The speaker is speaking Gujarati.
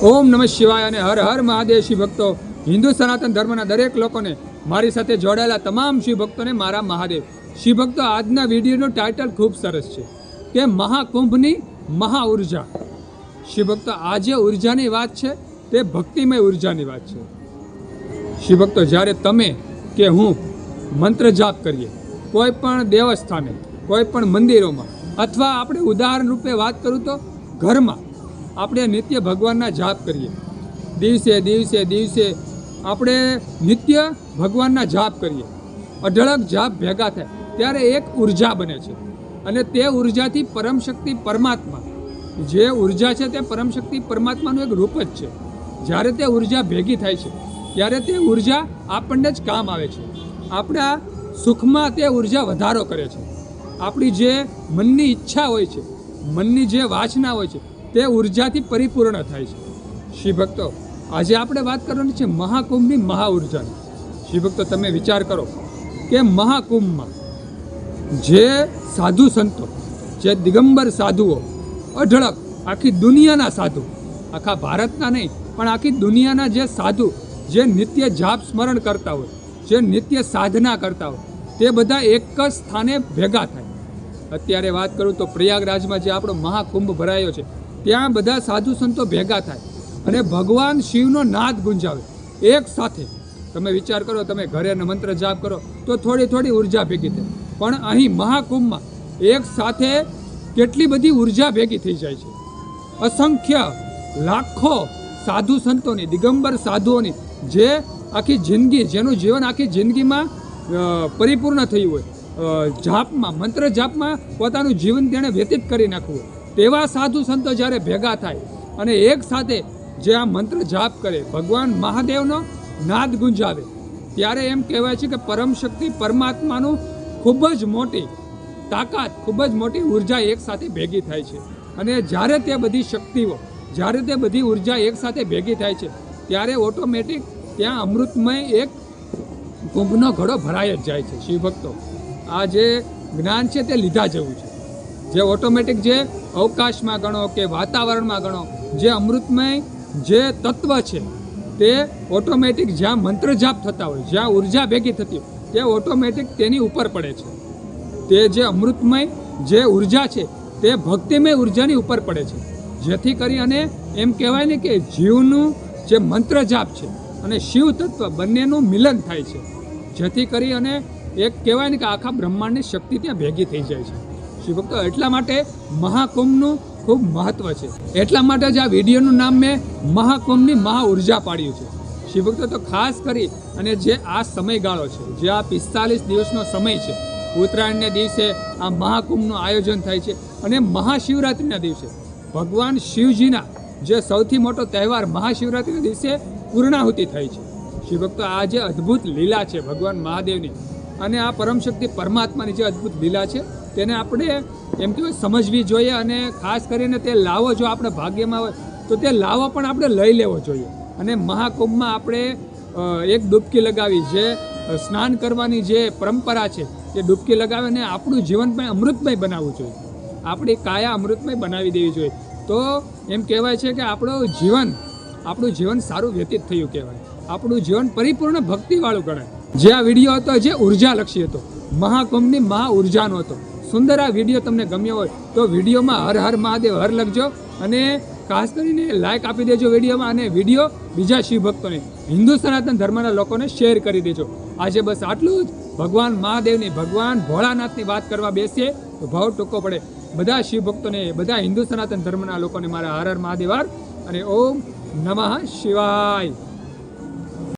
ઓમ નમઃ શિવાય અને હર હર મહાદેવ શિવ ભક્તો. હિન્દુ સનાતન ધર્મના દરેક લોકોને મારી સાથે જોડાયેલા તમામ શિવ ભક્તોને મારા મહાદેવ. શિવ ભક્તો, આજના વિડીયોનું ટાઇટલ ખૂબ સરસ છે કે મહાકુંભની મહા ઊર્જા શિવ ભક્તો, આજે ઉર્જાની વાત છે, તે ભક્તિમય ઉર્જાની વાત છે. શિવ ભક્તો, જ્યારે તમે કે હું મંત્ર જાપ કરીએ, કોઈ પણ દેવસ્થાને, કોઈ પણ મંદિરોમાં, અથવા આપણે ઉદાહરણ રૂપે વાત કરું તો ઘરમાં આપણે નિત્ય ભગવાનના જાપ કરીએ. દિવસે દિવસે દિવસે આપણે નિત્ય ભગવાનના જાપ કરીએ. અઢળક જાપ ભેગા થાય, ત્યારે એક ઊર્જા બને છે. અને તે ઉર્જાથી પરમશક્તિ પરમાત્મા, જે ઊર્જા છે તે પરમશક્તિ પરમાત્માનું એક રૂપ જ છે. જ્યારે તે ઊર્જા ભેગી થાય છે, ત્યારે તે ઊર્જા આપણને જ કામ આવે છે. આપણા સુખમાં તે ઊર્જા વધારો કરે છે. આપણી જે મનની ઈચ્છા હોય છે, મનની જે વાસના હોય છે તે ઉર્જાથી પરિપૂર્ણ થાય છે. ભક્તો, આજે આપણે વાત કરવાની છે મહાકુંભની મહા ઉર્જાની શિવ ભક્તો, તમે વિચાર કરો કે મહાકુંભમાં જે સાધુ સંતો, જે દિગંબર સાધુઓ, અઢળક આખી દુનિયાના સાધુ, આખા ભારતના નહીં, પણ આખી દુનિયાના જે સાધુ, જે નિત્ય જાપ સ્મરણ કરતા હોય, જે નિત્ય સાધના કરતા હોય, તે બધા એક જ સ્થાને ભેગા થાય. અત્યારે વાત કરું તો પ્રયાગરાજમાં જે આપણો મહાકુંભ ભરાયો છે ત્યાં બધા સાધુ સંતો ભેગા થાય અને ભગવાન શિવનો નાદ ગુંજાવે એક સાથે. તમે વિચાર કરો, તમે ઘરે મંત્ર જાપ કરો, તો થોડી થોડી ઊર્જા ભેગી થાય. પણ અહીં મહાકુંભમાં એક સાથે કેટલી બધી ઊર્જા ભેગી થઈ જાય છે. અસંખ્ય લાખો સાધુ સંતોની, દિગંબર સાધુઓની, જે આખી જિંદગી, જેનું જીવન આખી જિંદગીમાં પરિપૂર્ણ થયું હોય. જાપમાં, મંત્ર જાપમાં પોતાનું જીવન તેણે વ્યતીત કરી નાખવું તેવા સાધુ સંતો જ્યારે ભેગા થાય અને એક સાથે જે આ મંત્ર જાપ કરે, ભગવાન મહાદેવનો નાદ ગુંજાવે, ત્યારે એમ કહેવાય છે કે પરમ શક્તિ પરમાત્માનું ખૂબ જ મોટી તાકાત, ખૂબ જ મોટી ઊર્જા એક સાથે ભેગી થાય છે. અને જ્યારે તે બધી શક્તિઓ, જ્યારે તે બધી ઊર્જા એક સાથે ભેગી થાય છે, ત્યારે ઓટોમેટિક ત્યાં અમૃતમય એક કુંભનો ઘડો ભરાઈ જ જાય છે, શિવભક્તો. આ જે જ્ઞાન છે તે લીધા જેવું છે. જે ઓટોમેટિક જે અવકાશમાં ગણો કે વાતાવરણમાં ગણો, જે અમૃતમય જે તત્વ છે, તે ઓટોમેટિક જ્યાં મંત્રજાપ થતા હોય, જ્યાં ઊર્જા ભેગી થતી હોય, તે ઓટોમેટિક તેની ઉપર પડે છે. તે જે અમૃતમય જે ઊર્જા છે, તે ભક્તિમય ઉર્જાની ઉપર પડે છે. જેથી કરી અને એમ કહેવાય ને કે જીવનું જે મંત્રજાપ છે અને શિવ તત્વ બંનેનું મિલન થાય છે. જેથી કરી અને એક કહેવાય ને કે આખા બ્રહ્માંડની શક્તિ ત્યાં ભેગી થઈ જાય છે. શિવ ભક્તો, એટલા માટે મહાકુંભનું ખૂબ મહત્વ છે. એટલા માટે જ આ વિડીયોનું નામ મેં મહાકુંભની મહા ઊર્જા પાડ્યું છે. શિવભક્તો તો ખાસ કરી અને જે આ સમયગાળો છે, જે આ પિસ્તાલીસ દિવસનો સમય છે, ઉત્તરાયણને દિવસે આ મહાકુંભનું આયોજન થાય છે અને મહાશિવરાત્રિના દિવસે ભગવાન શિવજીના જે સૌથી મોટો તહેવાર મહાશિવરાત્રિના દિવસે પૂર્ણાહુતિ થાય છે. શિવભક્તો આ જે અદ્ભુત લીલા છે ભગવાન મહાદેવની અને આ પરમશક્તિ પરમાત્માની જે અદ્ભુત લીલા છે, તેને આપણે એમ કહેવાય સમજવી જોઈએ અને ખાસ કરીને તે લાવો જો આપણે ભાગ્યમાં હોય, તો તે લાવો પણ આપણે લઈ લેવો જોઈએ. અને મહાકુંભમાં આપણે એક ડૂબકી લગાવી જે સ્નાન કરવાની જે પરંપરા છે, એ ડૂબકી લગાવીને આપણું જીવન પણ અમૃતમય બનાવવું જોઈએ. આપણી કાયા અમૃતમય બનાવી દેવી જોઈએ. તો એમ કહેવાય છે કે આપણું જીવન આપણું જીવન સારું વ્યતીત થયું કહેવાય. આપણું જીવન પરિપૂર્ણ ભક્તિવાળું ગણાય. જે આ વીડિયો હતો જે ઉર્જાલક્ષી હતો. મહાકુંભની મહા ઉર્જાનો હતો. સુંદર આ વીડિયો તમને ગમ્યો હોય તો વિડીયોમાં હર હર મહાદેવ હર લખજો અને ખાસ કરીને લાઇક આપી દેજો વિડીયોમાં અને વીડિયો બીજા શિવભક્તોને હિન્દુ સનાતન ધર્મના લોકોને શેર કરી દેજો. આજે બસ આટલું જ. ભગવાન મહાદેવની ભગવાન ભોળાનાથની વાત કરવા બેસીએ તો ભાવ ટૂંકો પડે. બધા શિવ ભક્તોને, બધા હિન્દુ સનાતન ધર્મના લોકોને મારા હર હર મહાદેવ અને ઓમ નમઃ શિવાય.